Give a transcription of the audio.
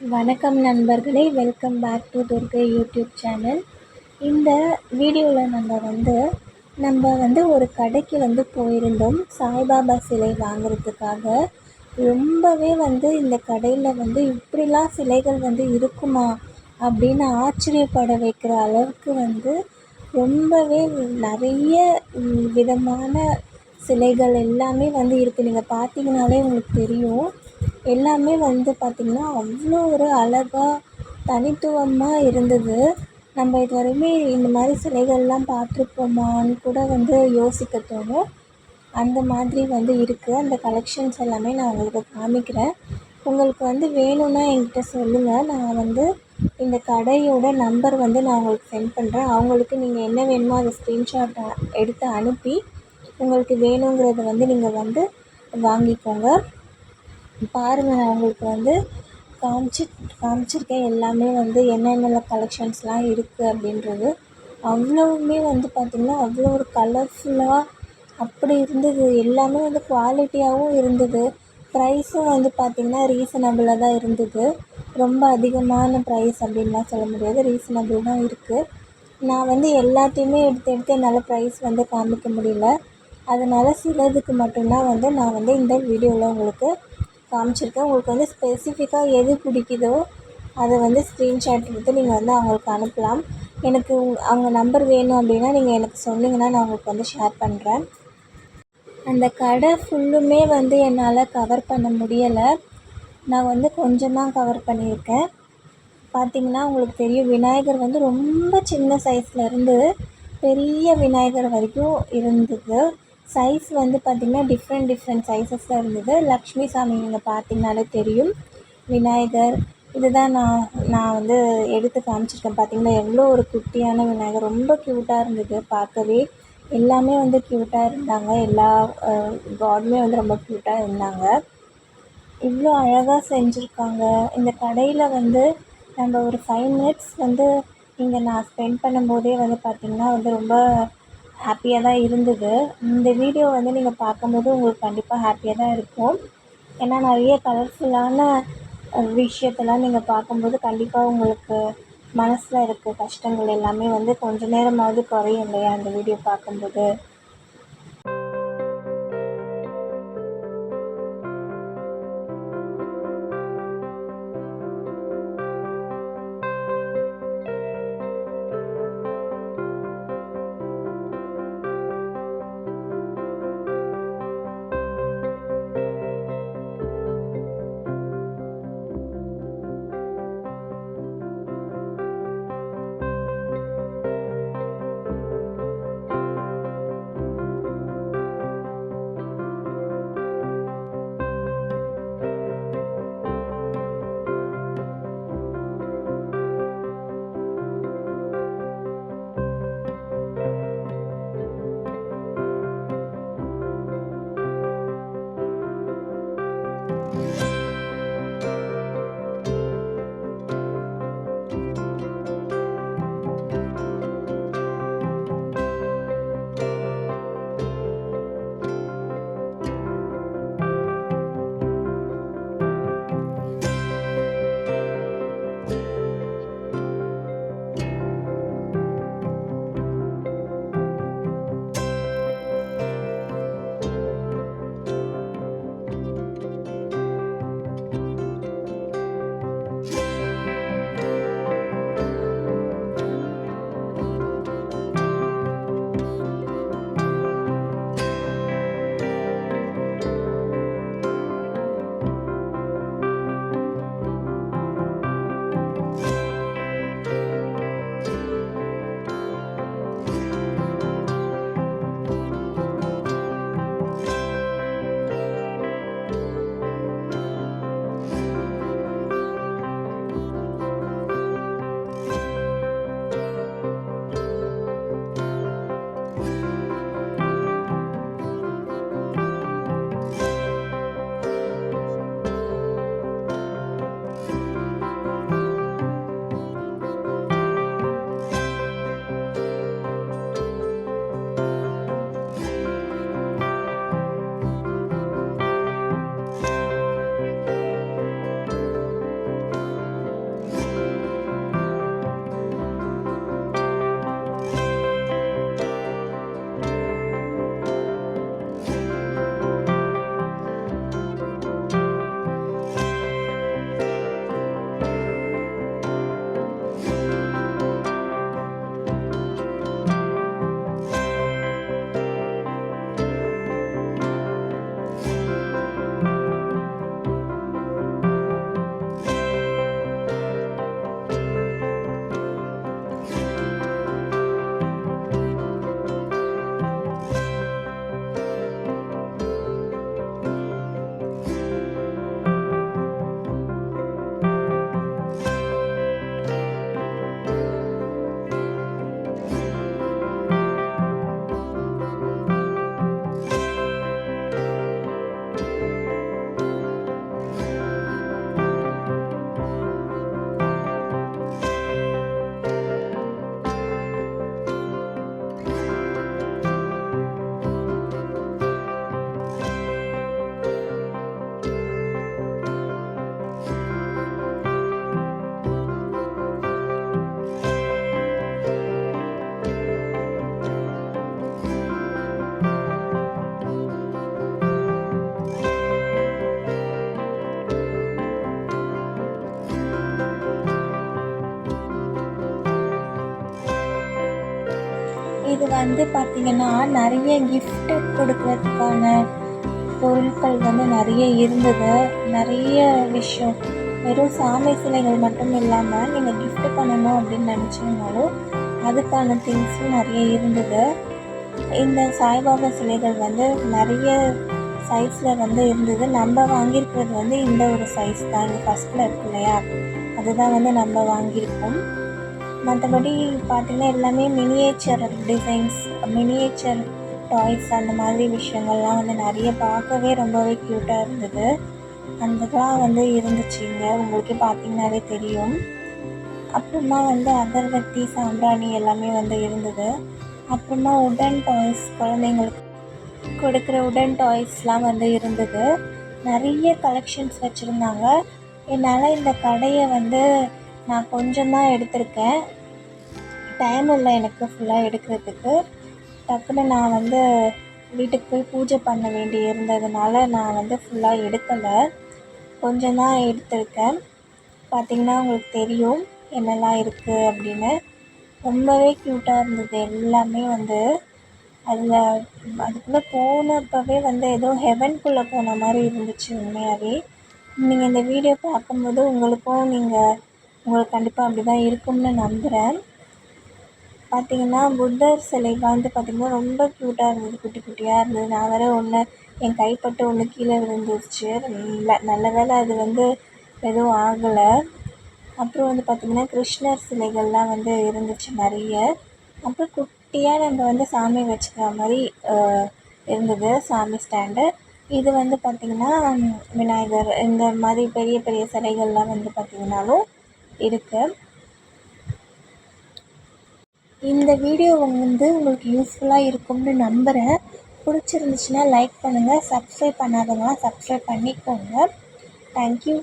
வணக்கம் நண்பர்களே welcome back to Durgai YouTube channel இந்த வீடியோவில் நம்ம வந்து நம்ம வந்து ஒரு கடைக்கு வந்து போயிருந்தோம். சாய்பாபா சிலை வாங்குறதுக்காக. ரொம்பவே வந்து இந்த கடையில் வந்து இப்படிலாம் சிலைகள் வந்து இருக்குமா அப்படின்னு ஆச்சரியப்பட வைக்கிற அளவுக்கு வந்து ரொம்பவே நிறைய விதமான சிலைகள் எல்லாமே வந்து இருக்குது நீங்கள் பார்த்தீங்கனாலே உங்களுக்கு தெரியும். எல்லாமே வந்து பார்த்திங்கன்னா அவ்வளோ ஒரு அழகாக தனித்துவமாக இருந்தது. நம்ம இது வரையுமே இந்த மாதிரி சிலைகள்லாம் பார்த்துருப்போமான்னு கூட வந்து யோசிக்க தோணும் அந்த மாதிரி வந்து இருக்குது அந்த கலெக்ஷன்ஸ் எல்லாமே நான் உங்களுக்கு காமிக்கிறேன். உங்களுக்கு வந்து வேணும்னா என்கிட்ட சொல்லுங்கள் நான் வந்து இந்த கடையோட நம்பர் வந்து நான் உங்களுக்கு சென்ட் பண்ணுறேன் அவங்களுக்கு நீங்கள் என்ன வேணுமோ அதை ஸ்க்ரீன்ஷாட் எடுத்து அனுப்பி உங்களுக்கு வேணுங்கிறத வந்து நீங்கள் வந்து வாங்கிக்கோங்க. பாருங்கள் நான் உங்களுக்கு வந்து காமிச்சு காமிச்சிருக்கேன். எல்லாமே வந்து என்னென்ன கலெக்ஷன்ஸ்லாம் இருக்குது அப்படின்றது. அவ்வளோவுமே வந்து பார்த்திங்கன்னா அவ்வளோ ஒரு கலர்ஃபுல்லாக அப்படி இருந்தது. எல்லாமே வந்து குவாலிட்டியாகவும் இருந்தது. ப்ரைஸும் வந்து பார்த்திங்கன்னா ரீசனபிளாக தான் இருந்தது. ரொம்ப அதிகமான ப்ரைஸ் அப்படின்லாம் சொல்ல முடியாது. ரீசனபிள் தான் இருக்குது நான் வந்து எல்லாத்தையுமே எடுத்து எடுத்து என்னால் ப்ரைஸ் வந்து காமிக்க முடியல. அதனால் சிலதுக்கு மட்டும்தான் வந்து நான் வந்து இந்த வீடியோவில் உங்களுக்கு காமிச்சிருக்கேன். உங்களுக்கு வந்து ஸ்பெசிஃபிக்காக எது பிடிக்குதோ அதை வந்து ஸ்க்ரீன்ஷாட் எடுத்து நீங்கள் வந்து அவங்களுக்கு அனுப்பலாம். எனக்கு அவங்க நம்பர் வேணும் அப்படின்னா நீங்கள் எனக்கு சொன்னீங்கன்னா நான் உங்களுக்கு வந்து ஷேர் பண்ணுறேன் அந்த கடை ஃபுல்லுமே வந்து என்னால் கவர் பண்ண முடியலை. நான் வந்து கொஞ்சம் தான் கவர் பண்ணியிருக்கேன். பார்த்திங்கன்னா உங்களுக்கு தெரியும் விநாயகர் வந்து ரொம்ப சின்ன சைஸ்லேருந்து பெரிய விநாயகர் வரைக்கும் இருந்தது. சைஸ் வந்து பார்த்திங்கன்னா டிஃப்ரெண்ட் டிஃப்ரெண்ட் சைஸஸில் இருந்தது. லக்ஷ்மி சாமி நீங்கள் பார்த்தீங்கனாலே தெரியும். விநாயகர் இதுதான் நான் நான் வந்து எடுத்து காமிச்சிருக்கேன். பார்த்திங்கன்னா எவ்வளோ ஒரு குட்டியான விநாயகர். ரொம்ப க்யூட்டாக இருந்தது பார்க்கவே. எல்லாமே வந்து க்யூட்டாக இருந்தாங்க. எல்லா காடுமே வந்து ரொம்ப க்யூட்டாக இருந்தாங்க. இவ்வளோ அழகாக செஞ்சுருக்காங்க. இந்த கடையில் வந்து நம்ம ஒரு ஃபைவ் மினிட்ஸ் வந்து இங்கே நான் ஸ்பெண்ட் பண்ணும்போதே வந்து பார்த்திங்கன்னா வந்து ரொம்ப ஹாப்பியாக தான் இருந்தது. இந்த வீடியோ வந்து நீங்கள் பார்க்கும்போது உங்களுக்கு கண்டிப்பாக ஹாப்பியாக தான் இருக்கும். ஏன்னா நிறைய கலர்ஃபுல்லான விஷயத்தெல்லாம் நீங்கள் பார்க்கும்போது கண்டிப்பாக உங்களுக்கு மனசில் இருக்க கஷ்டங்கள் எல்லாமே வந்து கொஞ்ச நேரமாவது குறையும் இல்லையா அந்த வீடியோ பார்க்கும்போது? இது வந்து பார்த்திங்கன்னா நிறைய கிஃப்ட்டு கொடுக்கறதுக்கான பொருட்கள் வந்து நிறைய இருந்தது. நிறைய விஷயம். வெறும் சாமி சிலைகள் மட்டும் இல்லாமல் நீங்கள் கிஃப்ட் பண்ணணும் அப்படின்னு நினச்சிங்கனாலும் அதுக்கான திங்ஸும் நிறைய இருந்தது. இந்த சாய்பாபா சிலைகள் வந்து நிறைய சைஸில் வந்து இருந்தது. நம்ம வாங்கியிருக்கிறது வந்து இந்த ஒரு சைஸ் தான். இது ஃபஸ்ட்டில் இருக்கு இல்லையா? அதுதான் வந்து நம்ம வாங்கியிருக்கோம். மற்றபடி பார்த்திங்கன்னா எல்லாமே மினியேச்சர் டிசைன்ஸ் மினியேச்சர் டாய்ஸ் அந்த மாதிரி விஷயங்கள்லாம் வந்து நிறைய பார்க்கவே ரொம்பவே க்யூட்டாக இருந்தது. அந்த இதெல்லாம் வந்து இருந்துச்சுங்க உங்களுக்கே பார்த்தீங்கன்னாவே தெரியும். அப்புறமா வந்து அகர்வத்தி சாம்பிராணி எல்லாமே வந்து இருந்தது. அப்புறமா உடன் டாய்ஸ் குழந்தைங்களுக்கு கொடுக்குற உடன் டாய்ஸ்லாம் வந்து இருந்தது. நிறைய கலெக்ஷன்ஸ் வச்சுருந்தாங்க. என்னால் இந்த கடையை வந்து நான் கொஞ்சம் தான் எடுத்திருக்கேன். டைம் இல்லை எனக்கு ஃபுல்லாக எடுக்கிறதுக்கு. டக்குன்னு நான் வந்து வீட்டுக்கு போய் பூஜை பண்ண வேண்டி இருந்ததுனால நான் வந்து ஃபுல்லாக எடுக்கலை. கொஞ்சம் தான் எடுத்திருக்கேன். பார்த்திங்கன்னா உங்களுக்கு தெரியும் என்னெல்லாம் இருக்குது அப்படின்னு. ரொம்பவே க்யூட்டாக இருந்தது எல்லாமே வந்து. அதில் அதுக்குள்ளே போனப்பவே வந்து ஏதோ ஹெவன்குள்ளே போன மாதிரி இருந்துச்சு உண்மையாகவே நீங்கள் இந்த வீடியோ பார்க்கும்போது உங்களுக்கும் நீங்கள் உங்களுக்கு கண்டிப்பாக அப்படி தான் இருக்கும்னு நம்புகிறேன் பார்த்தீங்கன்னா புத்தர் சிலை வந்து பார்த்திங்கன்னா ரொம்ப க்யூட்டாக இருந்தது. குட்டி குட்டியாக இருந்தது. நான் வேறு ஒன்று என் கைப்பட்டு ஒன்று கீழே விழுந்துருச்சு. நல்ல நல்ல வேளை அது வந்து எதுவும் ஆகலை. அப்புறம் வந்து பார்த்திங்கன்னா கிருஷ்ணர் சிலைகள்லாம் வந்து இருந்துச்சு நிறைய. அப்புறம் குட்டியாக நம்ம வந்து சாமி வச்சுக்கிற மாதிரி இருந்தது. சாமி ஸ்டாண்டு. இது வந்து பார்த்திங்கன்னா விநாயகர் இந்த மாதிரி பெரிய பெரிய சிலைகள்லாம் வந்து பார்த்திங்கனாலும் இருக்குது இந்த வீடியோ வந்து உங்களுக்கு யூஸ்ஃபுல்லாக இருக்கும்னு நம்புகிறேன் பிடிச்சிருந்துச்சுன்னா லைக் பண்ணுங்கள் சப்ஸ்கிரைப் பண்ணாதவங்களாம் சப்ஸ்கிரைப் பண்ணிக்கோங்க. Thank you